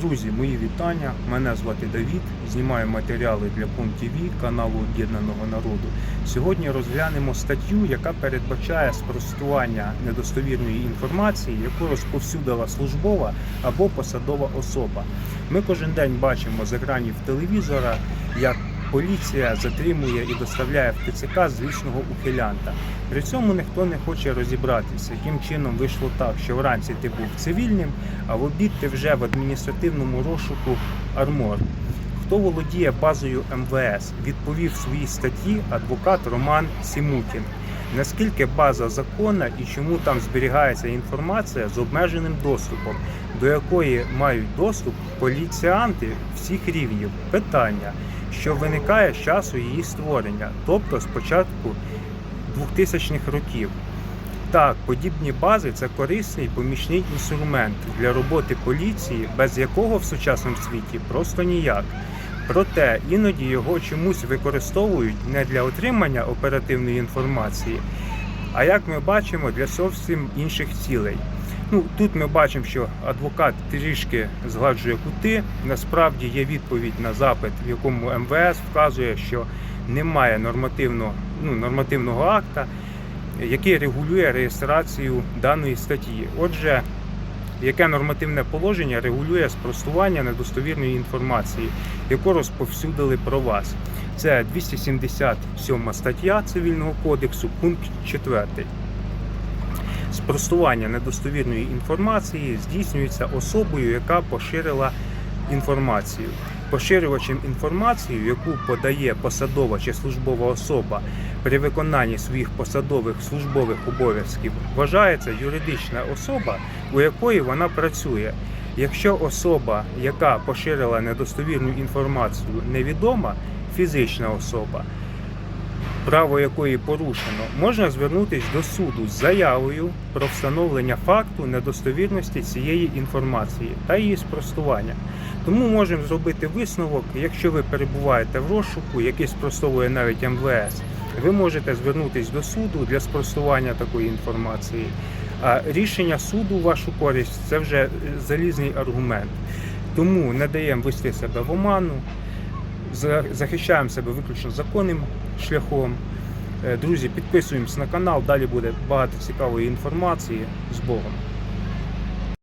Друзі, мої вітання. Мене звати Давід. Знімаю матеріали для КомТВ, каналу Об'єднаного народу. Сьогодні розглянемо статтю, яка передбачає спростування недостовірної інформації, яку розповсюдила службова або посадова особа. Ми кожен день бачимо з екранів телевізора, як поліція затримує і доставляє в ТЦК злісного ухилянта. При цьому ніхто не хоче розібратися, яким чином вийшло так, що вранці ти був цивільним, а в обід ти вже в адміністративному розшуку Армор. Хто володіє базою МВС? Відповів в своїй статті адвокат Роман Сімутін. Наскільки база законна і чому там зберігається інформація з обмеженим доступом, до якої мають доступ поліціянти всіх рівнів? Питання, що виникає з часу її створення, тобто з початку 2000-х років. Так, подібні бази це корисний помічний інструмент для роботи поліції, без якого в сучасному світі просто ніяк. Проте іноді його чомусь використовують не для отримання оперативної інформації, а як ми бачимо, для зовсім інших цілей. Ну, тут ми бачимо, що адвокат трішки згладжує кути. Насправді є відповідь на запит, в якому МВС вказує, що немає нормативного, ну, нормативного акта, який регулює реєстрацію даної статті. Отже, яке нормативне положення регулює спростування недостовірної інформації, яку розповсюдили про вас. Це 277 стаття Цивільного кодексу, пункт 4. Спростування недостовірної інформації здійснюється особою, яка поширила інформацію. Поширювачем інформації, яку подає посадова чи службова особа при виконанні своїх посадових службових обов'язків, вважається юридична особа, у якої вона працює. Якщо особа, яка поширила недостовірну інформацію, невідома, фізична особа, право якої порушено, можна звернутися до суду з заявою про встановлення факту недостовірності цієї інформації та її спростування. Тому можемо зробити висновок, якщо ви перебуваєте в розшуку, який спростовує навіть МВС, ви можете звернутися до суду для спростування такої інформації. А рішення суду вашу користь це вже залізний аргумент. Тому не даємо вести себе в оману, захищаємо себе виключно законним шляхом. Е, Друзі, підписуємось на канал, далі буде багато цікавої інформації з Богом.